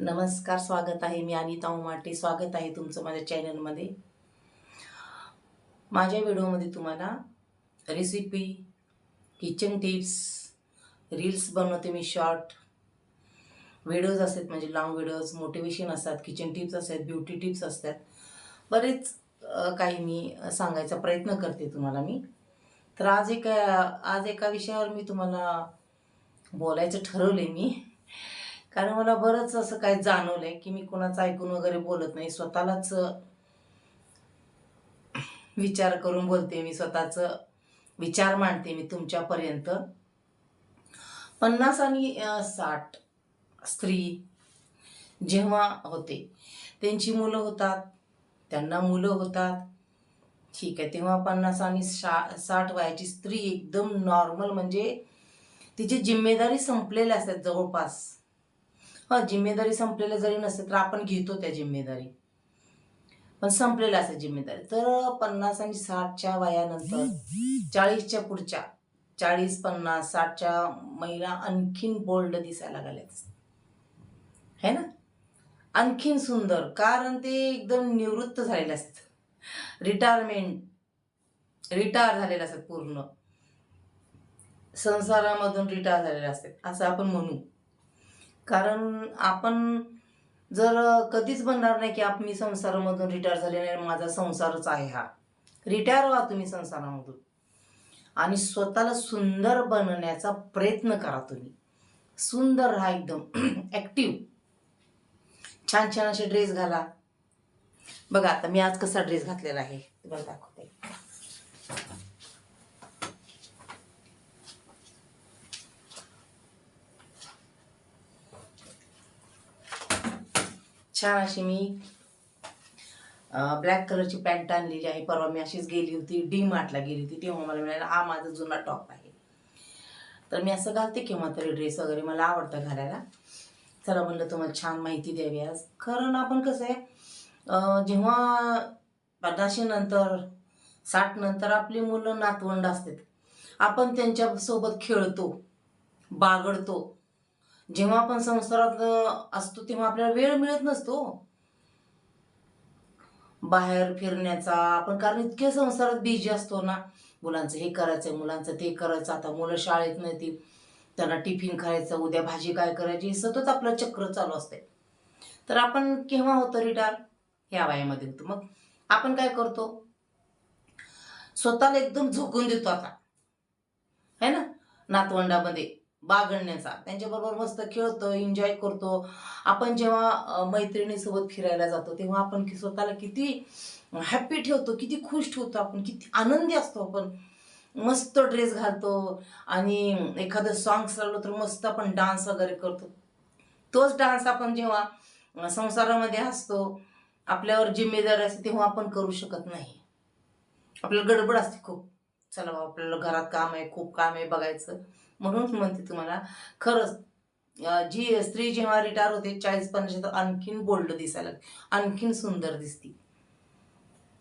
नमस्कार स्वागत आहे. मी अनिता उमाटे. स्वागत आहे तुमचं माझ्या चॅनलमध्ये. माझ्या व्हिडिओमध्ये तुम्हाला रेसिपी किचन टिप्स रील्स बनवते मी शॉर्ट व्हिडिओज असतात म्हणजे लॉंग व्हिडिओज मोटिवेशन असतात किचन टिप्स असतात ब्युटी टिप्स असतात. बरेच काही मी सांगायचा प्रयत्न करते तुम्हाला मी. तर आज एका आज एका विषयावर मी तुम्हाला बोलायचं ठरवलं आहे मी. कारण मला बरंच असं काय जाणवलंय की मी कुणाचं ऐकून वगैरे बोलत नाही. स्वतःलाच विचार करून बोलते मी. स्वतःच विचार मांडते मी तुमच्यापर्यंत. पन्नास आणि साठ स्त्री जेव्हा होते त्यांची मुलं होतात त्यांना मुलं होतात. ठीक आहे तेव्हा पन्नास आणि शा साठ वयाची स्त्री एकदम नॉर्मल म्हणजे तिची जिम्मेदारी संपलेल्या असतात जवळपास. हा जिम्मेदारी संपलेल्या जरी नसेल तर आपण घेतो त्या जिम्मेदारी. पण संपलेल्या असेल जिम्मेदारी. तर पन्नास आणि साठच्या वयानंतर चाळीसच्या पुढच्या चाळीस पन्नास साठच्या महिला आणखीन बोल्ड दिसायला लागल्यात. है ना? आणखीन सुंदर कारण ते एकदम निवृत्त झालेले असतात रिटायरमेंट रिटायर झालेले असतात पूर्ण. संसारामधून रिटायर झालेले असतात असं आपण म्हणू. कारण आपण जर कधीच म्हणणार नाही की आप मी संसारामधून रिटायर झाले नाही माझा संसारच आहे हा. रिटायर व्हा तुम्ही संसारामधून. आणि स्वतःला सुंदर बनण्याचा प्रयत्न करा तुम्ही. सुंदर राहा एकदम. ॲक्टिव्ह छान छान असे ड्रेस घाला. बघा आता मी आज कसा ड्रेस घातलेला आहे तुम्हाला दाखवते. छान अशी मी ब्लॅक कलरची पॅन्ट आणलेली आहे. परवा मी अशीच गेली होती. डी मार्टला गेली होती. तेव्हा मला मिळाला हा माझा जुना टॉप आहे. तर मी असं घालते किंवा तरी ड्रेस वगैरे मला आवडतं घालायला. चला म्हणलं तुम्हाला छान माहिती द्यावी आज. कारण आपण कसं आहे जेव्हा पन्नाशी नंतर साठ नंतर आपली मुलं नातवंड असतात. आपण त्यांच्यासोबत खेळतो बागडतो जेव्हा आपण संसारात असतो तेव्हा आपल्याला वेळ मिळत नसतो. बाहेर फिरण्याचा आपण कारण इतक्या संसारात बिझी असतो ना. मुलांचं हे करायचं मुलांचं ते करायचं आता मुलं शाळेत नाही त्यांना टिफिन खायचं उद्या भाजी काय करायची हे सतत आपलं चक्र चालू असते. तर आपण केव्हा होतं रिटायर ह्या वयामध्ये होतो. मग आपण काय करतो? स्वतःला एकदम झोकून देतो आता. है ना? नातवंडामध्ये. बागडण्याचा. त्यांच्याबरोबर मस्त खेळतो एन्जॉय करतो. आपण जेव्हा मैत्रिणीसोबत फिरायला जातो तेव्हा आपण कि- स्वतःला किती हॅप्पी ठेवतो किती खुश ठेवतो आपण किती आनंदी असतो आपण. मस्त ड्रेस घालतो आणि एखादं सॉंग चाललं तर मस्त आपण डान्स वगैरे करतो. तोच डान्स आपण जेव्हा संसारामध्ये असतो आपल्यावर जिम्मेदारी असते तेव्हा आपण करू शकत नाही. आपल्याला गडबड असते खूप. चला बाबा आपल्याला घरात काम आहे खूप काम आहे बघायचं. म्हणून म्हणते तुम्हाला खरंच जी स्त्री जेव्हा रिटायर होते चाळीस पन्नास तर आणखीन बोल्ड दिसायला आणखीन सुंदर दिसती.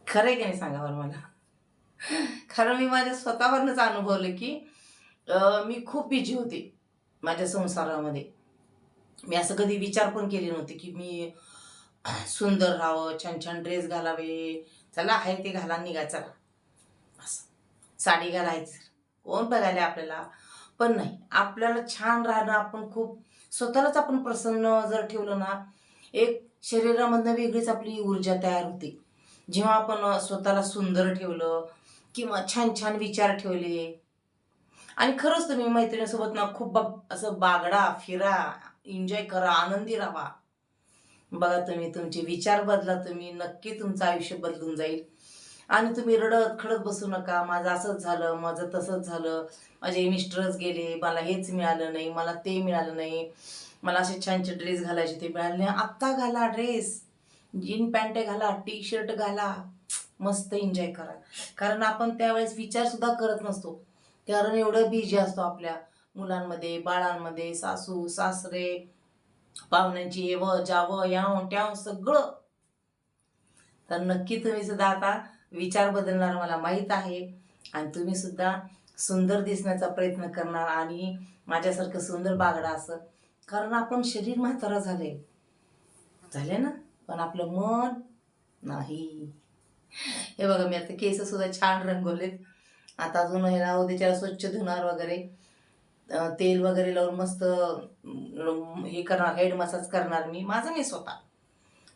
खरं आहे की नाही सांगा बरं मला? कारण मी माझ्या स्वतःवरनंच अनुभवलं की मी खूप बिझी होते माझ्या संसारामध्ये. मी असं कधी विचार पण केले नव्हते की मी सुंदर राहावं छान छान ड्रेस घालावे. चला आहे ते घाला निघायचा असं. साडी घालायचं. कोण बघायला आपल्याला? पण नाही. आपल्याला छान राहणं आपण खूप स्वतःलाच आपण प्रसन्न जर ठेवलं ना एक शरीरामधनं वेगळीच आपली ऊर्जा तयार होते. जेव्हा आपण स्वतःला सुंदर ठेवलं किंवा छान छान विचार ठेवले. आणि खरंच तुम्ही मैत्रिणीसोबत ना खूप बघ असं बागडा फिरा एन्जॉय करा आनंदी राहा. बघा तुम्ही तुमचे विचार बदला तुम्ही नक्की तुमचं आयुष्य बदलून जाईल. आणि तुम्ही रडत खडत बसू नका. माझं असंच झालं माझं तसंच झालं. माझे मिस्टरच गेले मला हेच मिळालं नाही मला ते मिळालं नाही. मला असे छान छान ड्रेस घालायचे ते मिळाले नाही. आत्ता घाला ड्रेस जीन पॅन्ट घाला टी शर्ट घाला. मस्त एन्जॉय करा. कारण आपण त्यावेळेस विचार सुद्धा करत नसतो. कारण एवढं बिझी असतो आपल्या मुलांमध्ये बाळांमध्ये सासू सासरे पाहुण्यांची येवं जावं यावं ट्यावं सगळं. तर नक्की तुम्ही सुद्धा आता विचार बदलणार मला माहीत आहे. आणि तुम्ही सुद्धा सुंदर दिसण्याचा प्रयत्न करणार आणि माझ्यासारखं सुंदर बागडा असं. कारण आपण शरीर म्हातारा झाले झाले ना? पण आपलं मन नाही. हे बघा मी आता केस सुद्धा छान रंगवलेत. आता अजून ह्याला उद्याच्या स्वच्छ धुणार वगैरे. तेल वगैरे लावून मस्त हे करणार हेड मसाज करणार मी. माझं मी स्वतः.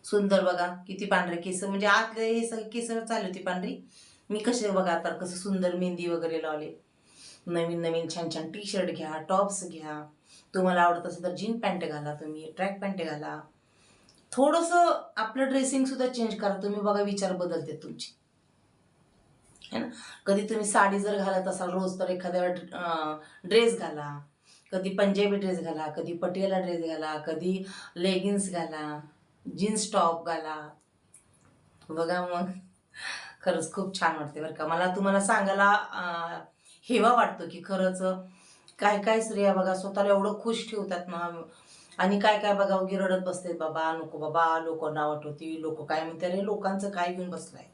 सुंदर बघा किती पांढरे केस. म्हणजे आतले हे सगळे केस चालली होती पांढरी. मी कसे बघा आता कसं सुंदर मेहंदी वगैरे लावले. नवीन नवीन छान छान टी शर्ट घ्या टॉप्स घ्या. तुम्हाला आवडत असेल तर जीन पॅन्ट घाला तुम्ही ट्रॅक पॅन्ट घाला. थोडंसं आपलं ड्रेसिंग सुद्धा चेंज करा. तुम्ही बघा विचार बदलते तुमचे. है ना? कधी तुम्ही साडी जर घालत असाल रोज तर एखाद्या ड्रेस घाला. कधी पंजाबी ड्रेस घाला कधी पटियाला ड्रेस घाला कधी लेगिन्स घाला. जीन्स टॉप घाला. बघा मग. खरंच खूप छान वाटते बरं का. मला तुम्हाला सांगायला हेवा वाटतो की खरंच काय काय स्त्रिया बघा स्वतःला एवढं खुश ठेवतात ना. आणि काय काय बघा उगी रडत बसते बाबा नको बाबा लोक नावट होती लोक काय म्हणते? अरे लोकांचं काय घेऊन बसलाय?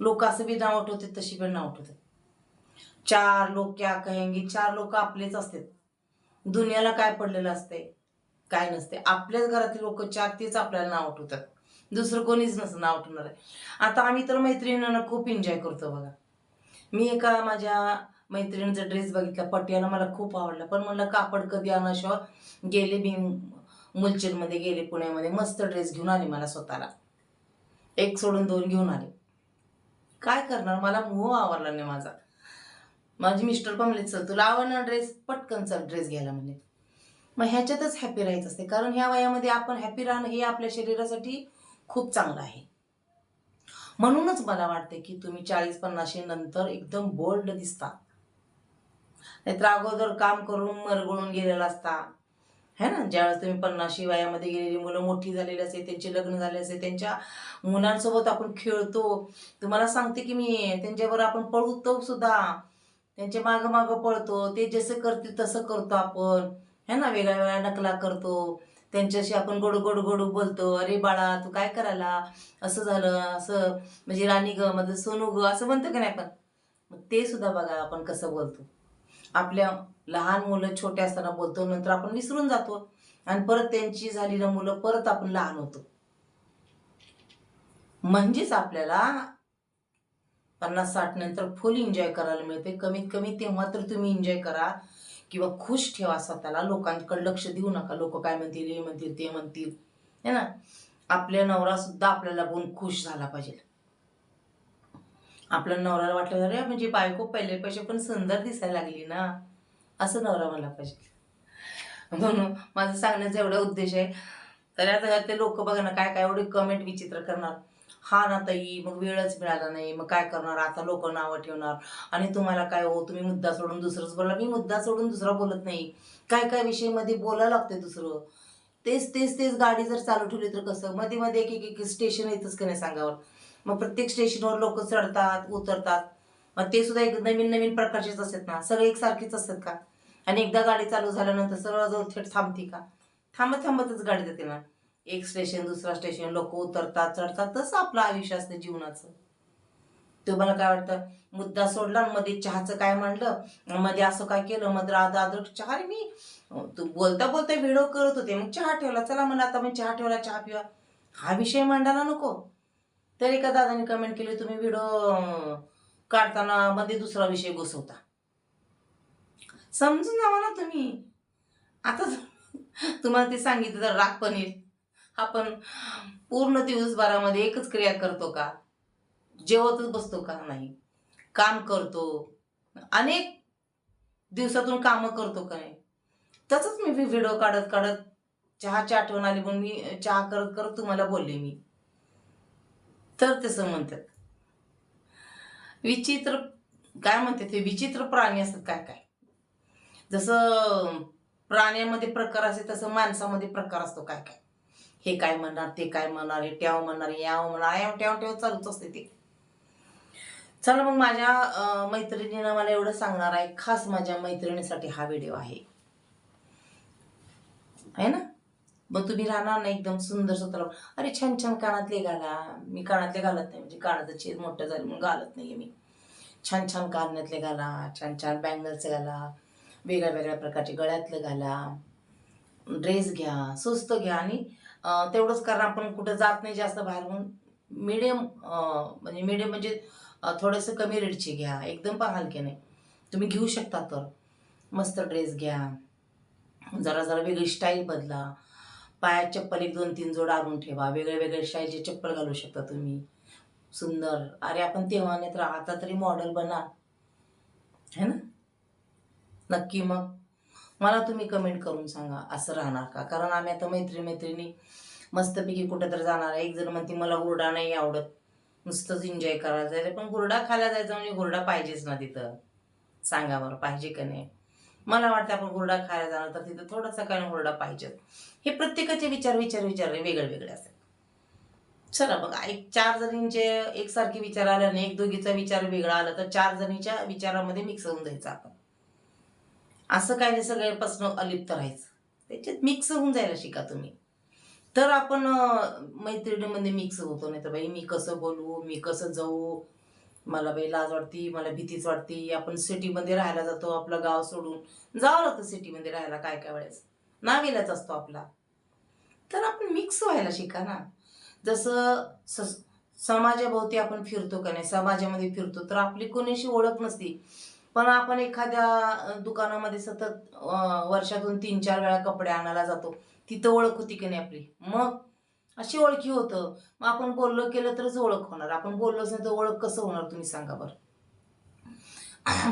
लोक असं बी नावट होते तशी पण नावट होते. चार लोक क्या कहेंगे चार लोक आपलेच असतात. दुनियाला काय पडलेलं असते काय नसते. आपल्याच घरातील लोक चार तेच आपल्याला नाव उठवतात दुसरं कोणीच नसतं नाव उठवणार आहे. आता आम्ही तर मैत्रिणींना खूप एन्जॉय करतो बघा. मी एका माझ्या मैत्रिणीचा ड्रेस बघितला. पटियाला मला खूप आवडला. पण म्हणलं कापड कधी आणण्याशिवाय गेले मी मुलचीरमध्ये गेले पुण्यामध्ये. मस्त ड्रेस घेऊन आले मला स्वतःला. एक सोडून दोन घेऊन आले. काय करणार? मला मोह आवडला नाही माझा. माझे मिस्टर पण म्हणले चल तुला आवडणार ड्रेस पटकन चल ड्रेस घ्यायला म्हणले. मग ह्याच्यातच हॅपी राहायचं असते. कारण ह्या वयामध्ये आपण हॅपी राहणं हे आपल्या शरीरासाठी खूप चांगलं आहे. म्हणूनच मला वाटते की तुम्ही चाळीस पन्नाशी नंतर एकदम बोल्ड दिसता. नाहीतर अगोदर काम करून मरगळून गेलेला असता. है ना? ज्यावेळेस तुम्ही पन्नाशी वयामध्ये गेलेली मुलं मोठी झालेली असते त्यांचे लग्न झाले असते त्यांच्या मुलांसोबत आपण खेळतो. तुम्हाला सांगते की मी त्यांच्याबरोबर आपण पळतो सुद्धा त्यांच्या मागं मागं पळतो. ते जसं करतील तसं करतो आपण. है ना वेगळ्या वेगळ्या नकला करतो. त्यांच्याशी आपण गोड गोड गोड बोलतो. अरे बाळा तू काय करायला? असं झालं असं म्हणजे राणी ग मध्ये सोनू ग असं म्हणतो की नाही पण मग ते सुद्धा बघा आपण कसं बोलतो. आपल्या लहान मुलं छोटे असताना बोलतो नंतर आपण विसरून जातो. आणि परत त्यांची झालेली मुलं परत आपण लहान होतो. म्हणजेच आपल्याला पन्नास साठ नंतर फुल एन्जॉय करायला मिळते. कमीत कमी तेव्हा तर तुम्ही एन्जॉय करा. किंवा खुश ठेवा स्वतःला लोकांकडे लक्ष देऊ नका. लोक काय म्हणतील हे म्हणतील ते म्हणतील. है ना? आपल्या नवरा सुद्धा आपल्याला बघून खुश झाला पाहिजे. आपल्या नवऱ्याला वाटलं अरे म्हणजे बायको पहिले पैसे पण सुंदर दिसायला लागली ना. असं नवरा मला पाहिजे. म्हणून माझं सांगण्याचा एवढा उद्देश आहे. तर आता ते लोक बघा ना काय काय एवढे कमेंट विचित्र करणार. हा ना ताई मग वेळच मिळाला नाही मग काय करणार? आता लोक नावं ठेवणार. आणि तुम्हाला काय हो तुम्ही मुद्दा सोडून दुसरंच बोला मी मुद्दा सोडून दुसरा बोलत नाही. काय काय विषयमध्ये बोलायला लागते दुसरं? तेच तेच तेच गाडी जर चालू ठेवली तर कसं? मध्ये मध्ये एक एक एक स्टेशन येतच का नाही सांगावर मग प्रत्येक स्टेशनवर लोक चढतात उतरतात. मग ते सुद्धा एक नवीन नवीन प्रकारचेच असतात ना? सगळे एकसारखेच असतात का? आणि एकदा गाडी चालू झाल्यानंतर सरळ जाऊन थेट थांबते का? थांबत थांबतच गाडी जाते ना? एक स्टेशन दुसरा स्टेशन लोक उतरतात चढतात तसं आपलं आयुष्य असतं जीवनाचं. तुम्हाला काय वाटतं? मुद्दा सोडला आणि मध्ये चहाचं काय म्हणलं? मध्ये असं काय केलं? मध्ये राधा चहा रे मी. तू बोलता बोलता व्हिडिओ करत होते. मग चहा ठेवला. चला म्हणलं आता मी चहा ठेवला चहा पिवा. हा विषय मांडायला नको. तर एका दादाने कमेंट केली तुम्ही व्हिडिओ काढताना मध्ये दुसरा विषय घुसवता समजून जावा ना तुम्ही. आता तुम्हाला ते सांगितलं तर राग पनीर आपण पूर्ण दिवसभरामध्ये एकच क्रिया करतो का? जेवतच बसतो का? नाही. काम करतो. अनेक दिवसातून कामं करतो का नाही? तसंच मी व्हिडिओ काढत काढत चहाची आठवण आली म्हणून मी चहा करत करत तुम्हाला बोलले मी. तर तसं म्हणतात. विचित्र काय म्हणते ते? विचित्र प्राणी असतात काय काय? जसं प्राण्यामध्ये प्रकार असते तसं माणसामध्ये प्रकार असतो काय काय? हे काय म्हणणार ते काय म्हणणार हे ट्याव म्हणणार याव म्हणणार याव ट्याव ट्याव चालूच असते ते. चला मग माझ्या मैत्रिणीनं मला एवढं सांगणार आहे खास माझ्या मैत्रिणीसाठी हा व्हिडिओ आहे. आहे ना? मग तुम्ही राहणार ना एकदम सुंदर स्वतःला अरे छान छान कानातले घाला. मी कानातले घालत नाही म्हणजे कानाचं छेद मोठं झालं म्हणून घालत नाही मी. छान छान कानातले घाला छान छान बँगल्स घाला वेगळ्या वेगळ्या प्रकारचे गळ्यातलं घाला ड्रेस घ्या स्वस्त घ्या आणि तेवढंच कारण आपण कुठं जात नाही जास्त बाहेर म्हणून मिडियम म्हणजे मिडियम म्हणजे थोडंसं कमी रेटचे घ्या एकदम पण हलके नाही. तुम्ही घेऊ शकता तर. मस्त ड्रेस घ्या. जरा जरा वेगळी स्टाईल बदला. पायात चप्पल एक दोन तीन जोड आणून ठेवा. वेगळे वेगळे स्टाईलचे चप्पल घालू शकता तुम्ही. सुंदर. अरे आपण तेव्हा नाही तर आता तरी मॉडेल बना. है ना? नक्की मग. मला तुम्ही कमेंट करून सांगा असं राहणार का? कारण आम्ही आता मैत्री मैत्रिणी मस्तपैकी कुठं तर जाणार आहे. एक जण म्हणते मला हुरडा नाही आवडत. नुसतंच एन्जॉय करायला जायचं. पण हुरडा खायला जायचं म्हणजे हुरडा पाहिजेच ना तिथं. सांगा बरं पाहिजे का नाही? मला वाटतं आपण हुरडा खायला जाणार तर तिथं थोडासा काय हुरडा पाहिजेच. हे प्रत्येकाचे विचार विचार विचार वेगळे वेगळे असतात. चला बघा एक चार जणींचे एकसारखे विचार आले आणि एक दोघीचा विचार वेगळा आला तर चार जणीच्या विचारामध्ये मिक्स होऊन जायचा आपण. असं काय नाही सगळ्यापासून अलिप्त राहायचं. त्याच्यात मिक्स होऊन जायला शिका तुम्ही. तर आपण मैत्रिणीमध्ये मिक्स होतो नाही तर बाई मी कसं बोलू मी कसं जाऊ? मला बाई लाज वाटती मला भीतीच वाटती. आपण सिटीमध्ये राहायला जातो आपलं गाव सोडून. जावं लागतं सिटीमध्ये राहायला काय काय वेळेस. नाविलाच असतो आपला. तर आपण मिक्स व्हायला शिका ना. जसं स समाजाभोवती आपण फिरतो का नाही समाजामध्ये फिरतो तर आपली कोणाशी ओळख नसती. पण आपण एखाद्या दुकानामध्ये सतत वर्षातून तीन चार वेळा कपडे आणायला जातो. तिथं ओळख होती की नाही आपली? मग अशी ओळखी होतं. मग आपण बोललो केलं तरच ओळख होणार. आपण बोललोच नाही तर ओळख कसं होणार तुम्ही सांगा बरं.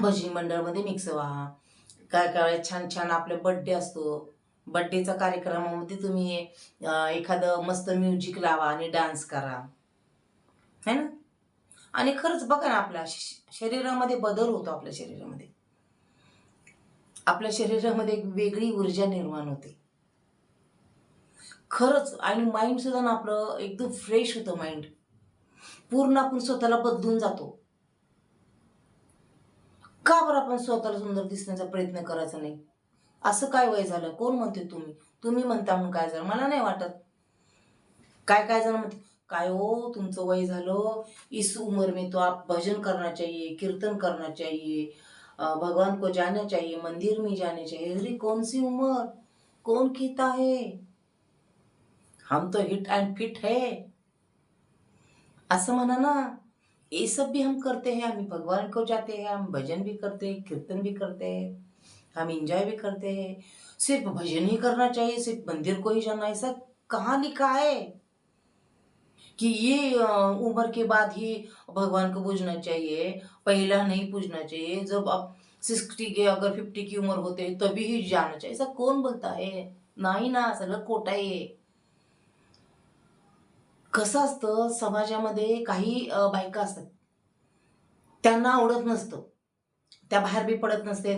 भजनी मंडळमध्ये मिक्स व्हा. काय काय वेळेस छान छान आपले बड्डे असतो. बड्डेचा कार्यक्रमामध्ये तुम्ही एखादं मस्त म्युझिक लावा आणि डान्स करा. है ना? आणि खरंच बघा ना आपल्या शरीरामध्ये बदल होतो आपल्या शरीरामध्ये. आपल्या शरीरामध्ये एक वेगळी ऊर्जा निर्माण होते. खरंच आणि माइंड सुद्धा ना आपलं एकदम फ्रेश होतं माइंड पूर्ण आपण स्वतःला बदलून जातो. का बरं आपण स्वतःला सुंदर दिसण्याचा प्रयत्न करायचा नाही? असं काय वय झालं? कोण म्हणते तुम्ही? तुम्ही म्हणता म्हणून काय झालं? मला नाही वाटत. काय काय जण म्हणते काय हो, तुमचं वय झालं? इस उम्र में तो आप भजन करना चाहिए, कीर्तन करना चाहिए भगवान को जाना चाहिए, मंदिर में जाने चाहिए। अरे, कौन सी उम्र? कौन कहता है? हम तो हिट एंड फिट है। असं म्हणा ना, ये सब भी हम करते हैं, हम भगवान को जाते हैं, हम भजन भी करते हैं, कीर्तन भी करते हैं, हम इंजॉय भी करते हैं। सिर्फ़ भजन ही करना चाहिए, सिर्फ़ मंदिर को ही जाना ऐसा कहाँ लिखा है? कि ये उम्र के बाद ही भगवान को पूजना चाहिए। पहला नहीं पूजना चाहिए। जब आप सिक्सटी के अगर फिफ्टी की उम्र होते हैं तभी ही जाना चाहिए। ऐसा कौन बोलता है? नाही ना सगळं कोटा आहे। कसं असतं? समाजामध्ये काही बायका असतात. त्यांना आवडत नसतं. त्या बाहेर बी पडत नसते.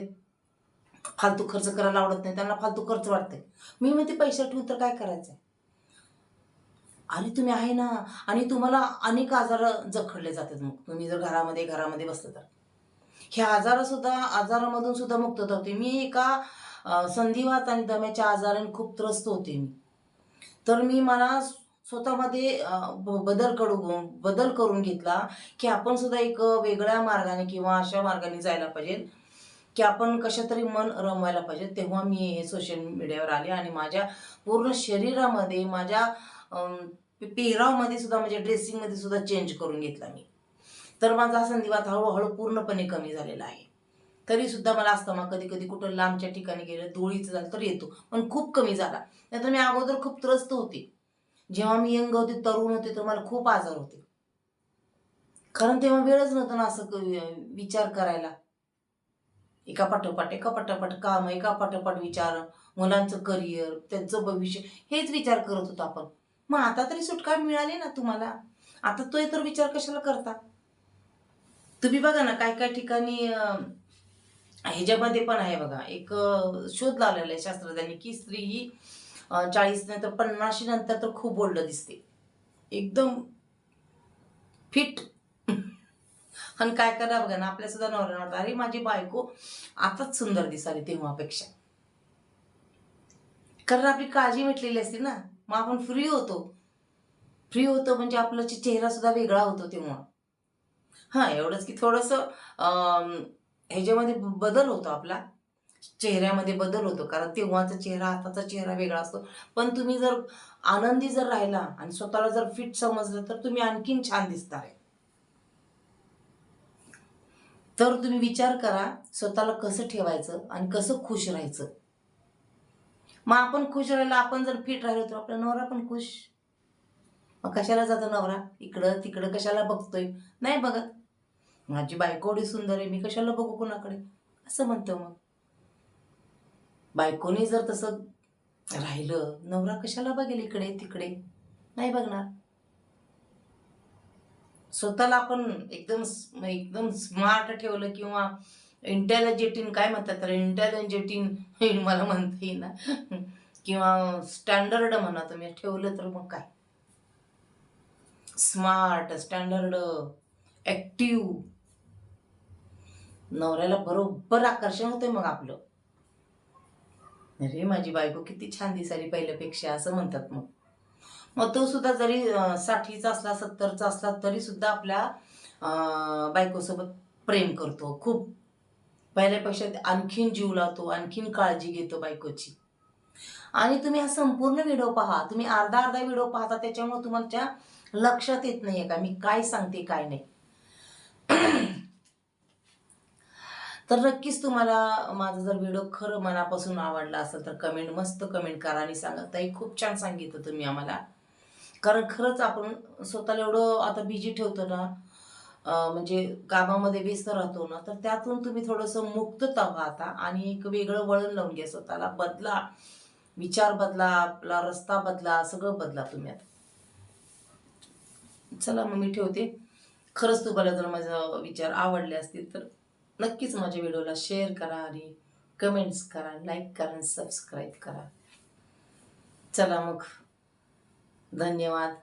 फालतू खर्च करायला आवडत नाही. त्यांना फालतू खर्च वाटते मी म्हणते पैसे ठेवून तर काय करायचंय? अरे तुम्ही आहे ना. आणि तुम्हाला अनेक आजार जखडले जातात मग. तुम्ही जर घरामध्ये घरामध्ये बसलं तर. ह्या आजारसुद्धा आजारामधून सुद्धा मुक्त होते मी एका संधिवात आणि दम्याच्या आजाराने खूप त्रस्त होते मी. तर मी मला स्वतःमध्ये ब- बदल कडू बदल करून घेतला की आपण सुद्धा एक वेगळ्या मार्गाने किंवा अशा मार्गाने जायला पाहिजे. की आपण कशा तरी मन रमवायला पाहिजे. तेव्हा मी हे सोशल मीडियावर आले आणि माझ्या पूर्ण शरीरामध्ये माझ्या पेहरावमध्ये सुद्धा म्हणजे ड्रेसिंगमध्ये सुद्धा चेंज करून घेतला मी. तर माझा संधिवात हळूहळू पूर्णपणे कमी झालेला आहे. तरी सुद्धा मला अस्थमा कधी कधी कुठं लांबच्या ठिकाणी गेलं डोळीचं झालं तर येतो. पण खूप कमी झाला. नाहीतर मी अगोदर खूप त्रस्त होते. जेव्हा मी यंग होते तरुण होते तर मला खूप आजार होते. कारण तेव्हा वेळच नव्हतं ना असं विचार करायला. एका पाठोपाठ एका पाठोपाठ काम एका पाठोपाठ विचार मुलांचं करिअर त्यांचं भविष्य हेच विचार करत होतो आपण. मग आता तरी सुटका मिळाली ना तुम्हाला? आता तो तर विचार कशाला करता? तुम्ही बघा ना काय काय ठिकाणी ह्याच्यामध्ये पण आहे बघा एक शोध लावलेला आहे शास्त्रज्ञांनी की स्त्री ही चाळीस नंतर पन्नाशी नंतर तर खूप बोल्ड दिसते. एकदम फिट. आणि काय करा बघा ना आपल्या सुद्धा नवऱ्या वाटतं अरे माझी बायको आताच सुंदर दिसाली तेव्हापेक्षा. कारण आपली काळजी भेटलेली असते ना. मग आपण फ्री होतो. फ्री होतो म्हणजे आपला चेहरा सुद्धा वेगळा होतो तेव्हा. हां एवढंच की थोडंसं ह्याच्यामध्ये बदल होतो आपला. चेहऱ्यामध्ये बदल होतो कारण तेव्हाचा चेहरा आताचा चेहरा वेगळा असतो. पण तुम्ही जर आनंदी जर राहिला आणि स्वतःला जर फिट समजलं तर तुम्ही आणखीन छान दिसणार आहे तर तुम्ही विचार करा स्वतःला कसं ठेवायचं आणि कसं खुश राहायचं. मग आपण खुश राहिलो आपण जर फिट राहिलो तर आपला नवरा पण खुश. मग कशाला जातो नवरा? इकडं तिकडं कशाला बघतोय? नाही बघत. माझी बायको एवढी सुंदर आहे मी कशाला बघू कोणाकडे? असं म्हणतो मग. बायकोनी जर तसं राहिलं नवरा कशाला बघेल इकडे तिकडे? नाही बघणार. स्वतःला आपण एकदम एकदम स्मार्ट ठेवलं किंवा इंटेलिजेटिन काय म्हणतात तर इंटेलिजेटिन मला म्हणता येईल ना किंवा स्टँडर्ड म्हणा तुम्ही. ठेवलं तर मग काय? स्मार्ट स्टँडर्ड ॲक्टिव्ह नवऱ्याला बरोबर आकर्षण होतंय मग आपलं. अरे माझी बायको किती छान दिसाली पहिल्यापेक्षा असं म्हणतात मग. मग तो सुद्धा जरी साठीचा असला सत्तरचा असला तरी सुद्धा आपल्या बायकोसोबत प्रेम करतो. खूप पहिल्यापेक्षा आणखीन जीव लावतो आणखीन काळजी घेतो बायकोची. आणि तुम्ही हा संपूर्ण व्हिडिओ पहा. तुम्ही अर्धा अर्धा व्हिडिओ पाहता त्याच्यामुळे तुमच्या लक्षात येत नाहीये का मी काय सांगते काय नाही. तर नक्कीच तुम्हाला माझा जर व्हिडिओ खरं मनापासून आवडला असेल तर कमेंट मस्त कमेंट करा आणि सांगा. ताई खूप छान सांगितलं तुम्ही आम्हाला. कारण खरंच आपण स्वतःला एवढं आता बिजी ठेवतो ना म्हणजे कामामध्ये व्यस्त राहतो ना तर त्यातून तुम्ही थोडंसं मुक्तता व्हा आता आणि एक वेगळं वळण लावून घ्या स्वतःला. बदला विचार बदला आपला रस्ता बदला सगळं बदला तुम्ही आता. चला मग मी ठेवते. खरंच तुम्हाला जर माझा विचार आवडले असतील तर नक्कीच माझ्या व्हिडिओला शेअर करा आणि कमेंट्स करा लाईक करा आणि सबस्क्राईब करा. चला मग. धन्यवाद.